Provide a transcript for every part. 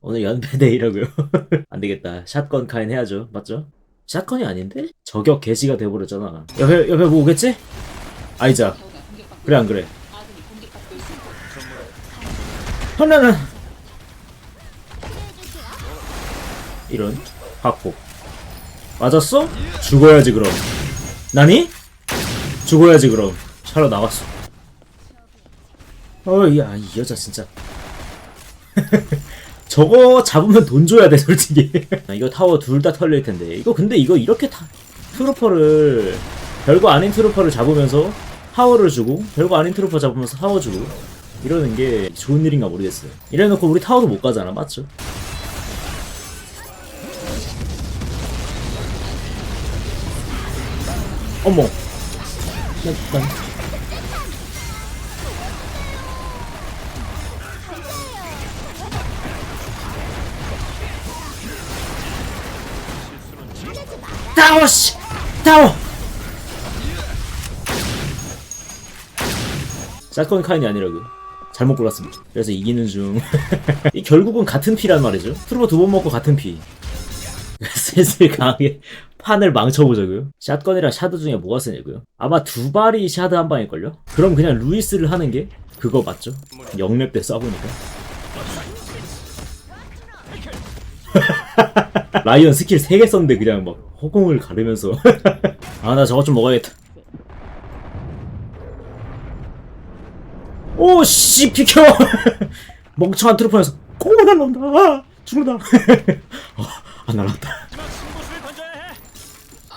오늘 연패데이라고요. 안 되겠다. 샷건 카인 해야죠. 맞죠? 샷건이 아닌데? 저격 개시가 돼버렸잖아. 옆에, 옆에 뭐 오겠지? 아이자. 그래, 안 그래? 하나는 이런 확보 맞았어? 죽어야지 그럼 나니? 죽어야지 그럼 차로 나갔어 어야 이 여자 진짜 저거 잡으면 돈 줘야 돼 솔직히. 이거 타워 둘 다 털릴 텐데. 이거 근데 이거 이렇게 타 트루퍼를 별거 아닌 트루퍼를 잡으면서 타워를 주고 별거 아닌 트루퍼 잡으면서 타워 주고 이러는 게 좋은 일인가 모르겠어요. 이래놓고 우리 타워도 못 가잖아 맞죠? 어머. 난, 난 타워 씨. 타워 샷건 카인이 아니라고요? 잘못 골랐습니다. 그래서 이기는 중. 이 결국은 같은 피란 말이죠. 트루버 두 번 먹고 같은 피. 슬슬 강하게 판을 망쳐보자고요. 샷건이랑 샤드 중에 뭐가 세냐고요? 아마 두 발이 샤드 한 방일걸요? 그럼 그냥 루이스를 하는 게 그거 맞죠? 영랩 때 쏴보니까 라이언 스킬 3개 썼는데 그냥 막 허공을 가르면서. 아 나 저것 좀 먹어야겠다. 오씨 비켜! 멍청한 트루퍼에서 코 날라온다. 아, 죽는다. 어, 안 날라왔다.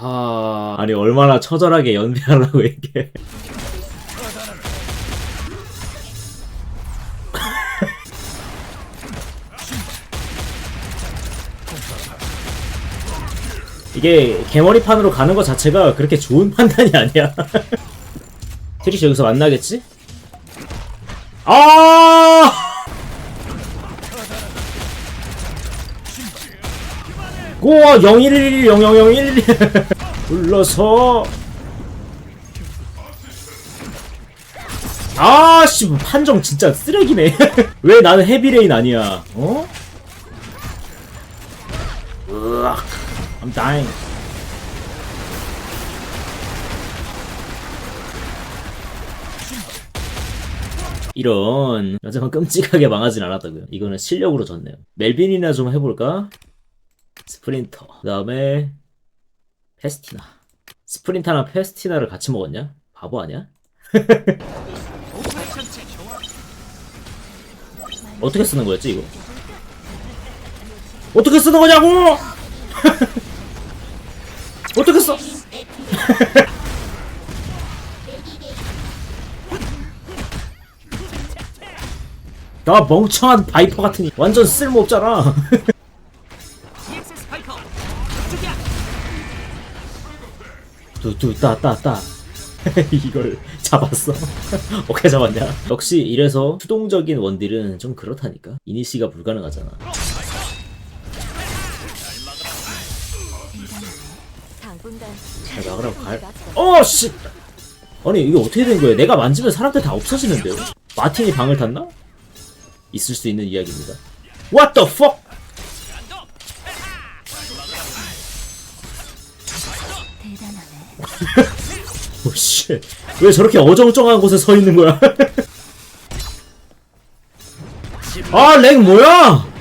아 아니 얼마나 처절하게 연비하려고 이게 이게 개머리판으로 가는 것 자체가 그렇게 좋은 판단이 아니야 트리시 여기서 만나겠지? 아! 고와 0111 0001 불러서 아씨 뭐 판정 진짜 쓰레기네 왜 나는 헤비레인 아니야 어? 으악 I'm dying 이런 여자만 끔찍하게 망하진 않았다고요 이거는 실력으로 졌네요 멜빈이나 좀 해볼까? 스프린터 그 다음에 페스티나 스프린터랑 페스티나를 같이 먹었냐? 바보 아니야? 어떻게 쓰는 거였지 이거? 어떻게 쓰는 거냐고! 어떻게 써? 나 멍청한 바이퍼 같으니 완전 쓸모없잖아. 뚜뚜따따따. 이걸 잡았어? 어떻게 잡았냐? 역시 이래서 수동적인 원딜은 좀 그렇다니까. 이니시가 불가능하잖아 잘 막으라고 갈 어 씨! 아니 이게 어떻게 된 거예요? 내가 만지면 사람들 다 없어지는데요? 마틴이 방을 탔나? 있을 수 있는 이야기입니다. What the fuck. 오씨. 왜 저렇게 어정쩡한 곳에 서 있는 거야? 아 렉 뭐야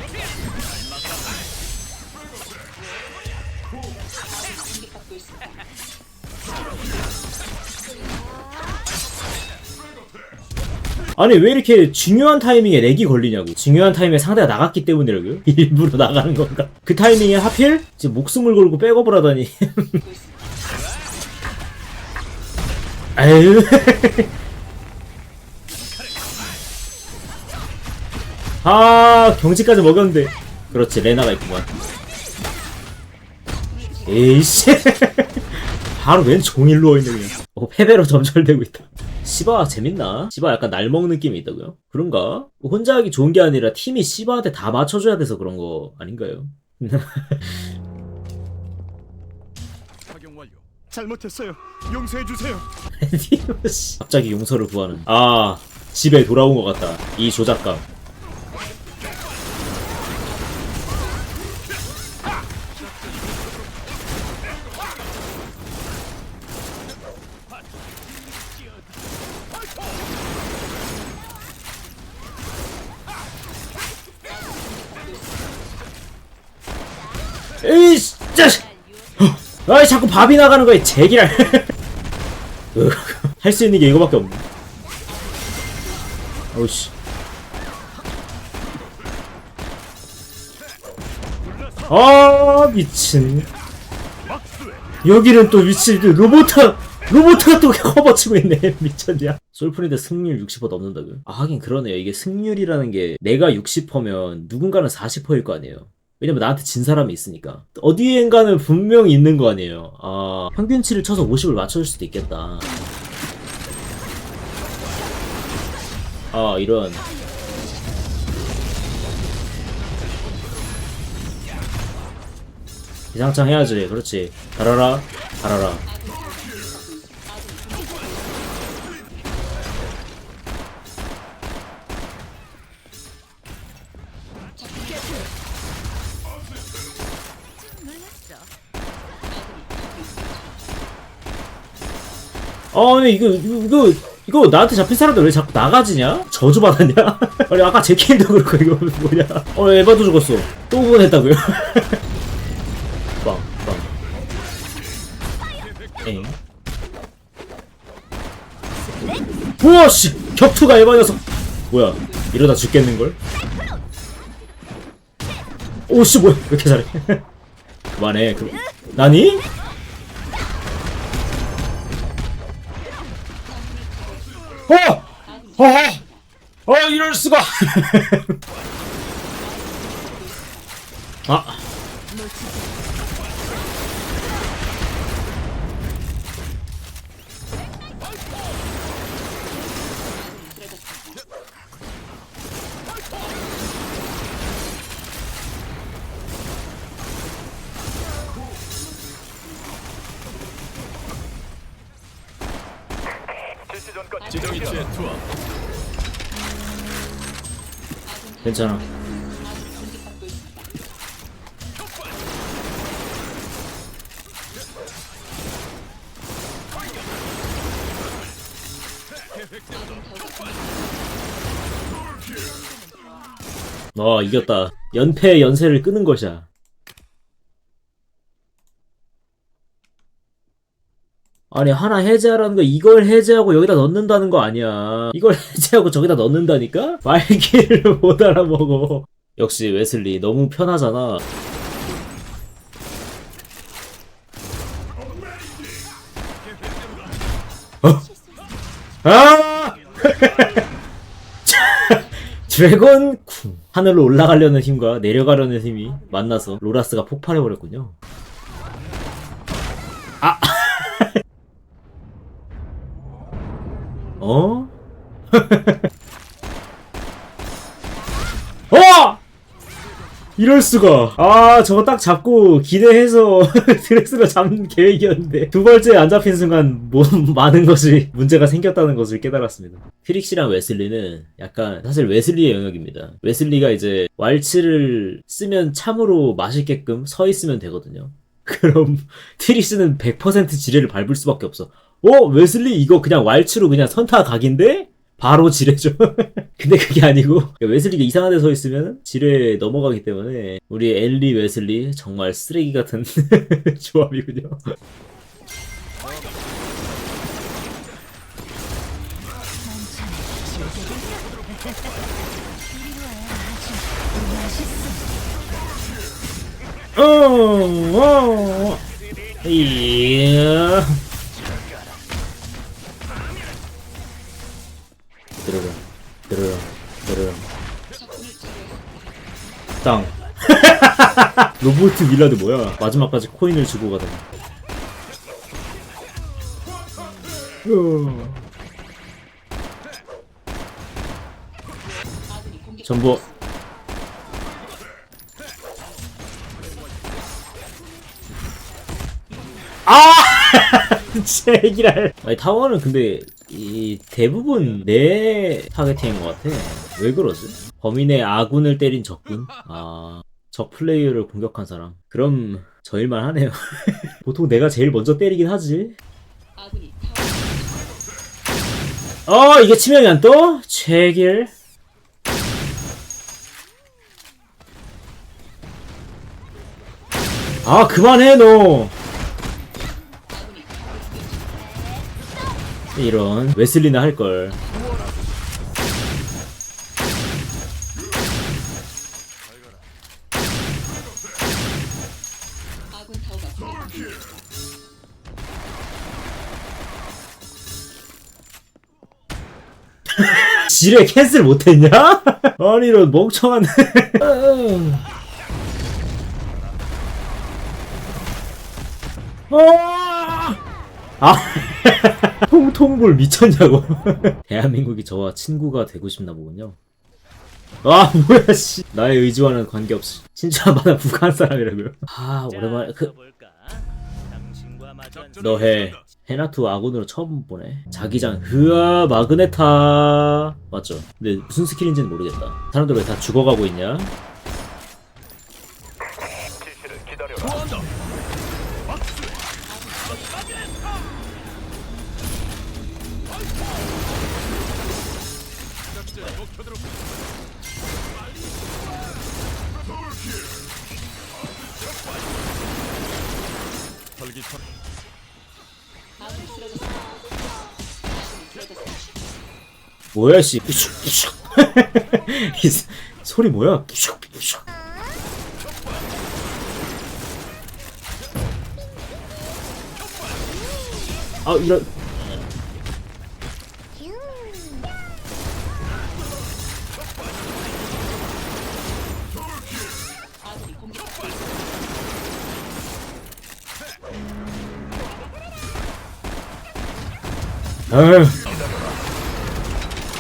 아니 왜 이렇게 중요한 타이밍에 렉이 걸리냐고. 중요한 타이밍에 상대가 나갔기 때문이라고요? 일부러 나가는 건가? 그 타이밍에 하필 지금 목숨을 걸고 백업을 하다니. 에휴 아 경지까지 먹였는데. 그렇지 레나가 있구만. 에이씨. 바로 웬 종일 누워있네 그냥 어 패배로 점철되고 있다 시바 재밌나? 시바 약간 날 먹는 느낌이 있다고요? 그런가? 혼자 하기 좋은 게 아니라 팀이 시바한테 다 맞춰줘야 돼서 그런 거 아닌가요? 착용 완료. 잘못했어요. 용서해 주세요. 씨. 갑자기 용서를 구하는 아 집에 돌아온 것 같다 이 조작감 어, 아이 자꾸 밥이 나가는 거야 제기랄. 할 수 있는 게 이거밖에 없네. 어우씨. 아 미친. 여기는 또 미친 로보타 로보트가 또 커버치고 있네 미쳤냐. 솔프린데 승률 60% 넘는다고요? 아 하긴 그러네요. 이게 승률이라는 게 내가 60%면 누군가는 40%일 거 아니에요 왜냐면 나한테 진 사람이 있으니까. 어디엔가는 분명히 있는 거 아니에요. 아 평균치를 쳐서 50을 맞춰줄 수도 있겠다. 아 이런. 기상창 해야지. 그렇지. 달아라. 달아라 아니 이거 이거 이거 나한테 잡힌 사람들 왜 자꾸 나가지냐? 저주 받았냐? 아니 아까 제키도 그렇고 이거 뭐냐? 어 에바도 죽었어. 또 보냈다고요? 빵 빵. 엥. 우와 씨 격투가 에바 녀석. 뭐야 이러다 죽겠는 걸? 오씨 뭐야 왜 이렇게 잘해? 그만해. 그... 나니? 어! 어! 어, 이럴 수가! 아. 괜찮아. 어, 이겼다. 연패 연세를 끄는 것이야. 아니, 하나 해제하라는 거 이걸 해제하고 여기다 넣는다는 거 아니야. 이걸 해제하고 저기다 넣는다니까? 말귀를 못 알아먹어. 역시 웨슬리 너무 편하잖아. 어? 아! 드래곤 쿵. 하늘로 올라가려는 힘과 내려가려는 힘이 만나서 로라스가 폭발해버렸군요. 아! 어? 어! 이럴 수가. 아, 저거 딱 잡고 기대해서 드렉스를 잡는 계획이었는데 두 번째 안 잡힌 순간 뭐 많은 것이 문제가 생겼다는 것을 깨달았습니다. 트릭시랑 웨슬리는 약간 사실 웨슬리의 영역입니다. 웨슬리가 이제 왈츠를 쓰면 참으로 맛있게끔 서 있으면 되거든요. 그럼 트릭시는 100% 지뢰를 밟을 수밖에 없어. 어? 웨슬리 이거 그냥 왈츠로 그냥 선타 각인데? 바로 지뢰죠. 근데 그게 아니고 웨슬리가 이상한 데 서 있으면 지뢰 넘어가기 때문에 우리 엘리 웨슬리 정말 쓰레기 같은 조합이군요. 어, 어, 이 로보트 밀라드 뭐야? 마지막까지 코인을 주고 가다니. 어. 전부 아! 제기랄. 아니 타워는 근데 이 대부분 내 타겟팅인 것 같아. 왜 그러지? 범인의 아군을 때린 적군. 아. 적 플레이어를 공격한 사람. 그럼 저일만 하네요. 보통 내가 제일 먼저 때리긴 하지. 어, 이게 치명이 안 떠? 제길. 아 그만해 너 이런 웨슬리나 할 걸 지뢰 캔슬 못했냐? 아니 이런 멍청한. 아! 통통불 미쳤냐고. 대한민국이 저와 친구가 되고 싶나 보군요. 아 뭐야 씨. 나의 의지와는 관계없이 마다 북한 사람이라고요? 아 오랜만에 그 너해 헤나투 아군으로 처음 보네. 자기장 흐아 마그네타. 맞죠? 근데 무슨 스킬인지는 모르겠다. 사람들 왜 다 죽어가고 있냐. 털기처럼 뭐야 씨. 소리 뭐야? 아 이런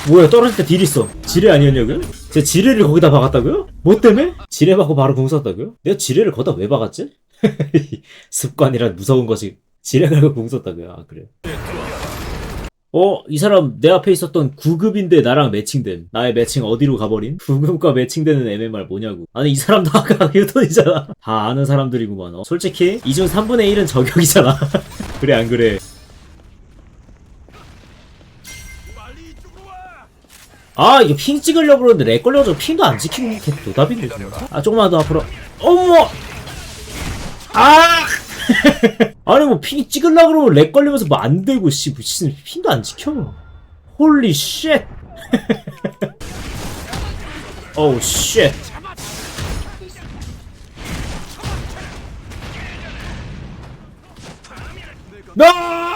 뭐야 떨어질 때 딜 있어 지뢰 아니었냐고요? 제 지뢰를 거기다 박았다고요? 뭐 때문에? 지뢰 박고 바로 공 쐈다고요? 내가 지뢰를 거기다 왜 박았지? 습관이란 무서운 것이 지뢰 갈고 공 쐈다고요 아 그래 어? 이 사람 내 앞에 있었던 9급인데 나랑 매칭된 나의 매칭 어디로 가버린? 9급과 매칭되는 MMR 뭐냐고 아니 이 사람도 아까 휴톤이잖아 다 아는 사람들이구만 어, 솔직히 이중 3분의 1은 저격이잖아 그래 안 그래 아 이거 핑 찍으려고 그러는데 렉 걸려가지고 핑도 안 지키는 게 노답인데 진짜? 아 조금만 더 앞으로. 어머! 아! 아니 뭐핑 찍으려고 그러면 렉 걸리면서 뭐 안 되고 씨 무슨 핑도 안 지켜 홀리 쉣! 어우 쉣. 나!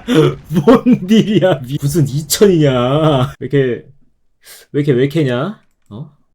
뭔 딜이야? 미- 무슨 2000이냐? 왜 이렇게 왜 이렇게 왜 이렇게냐? 어?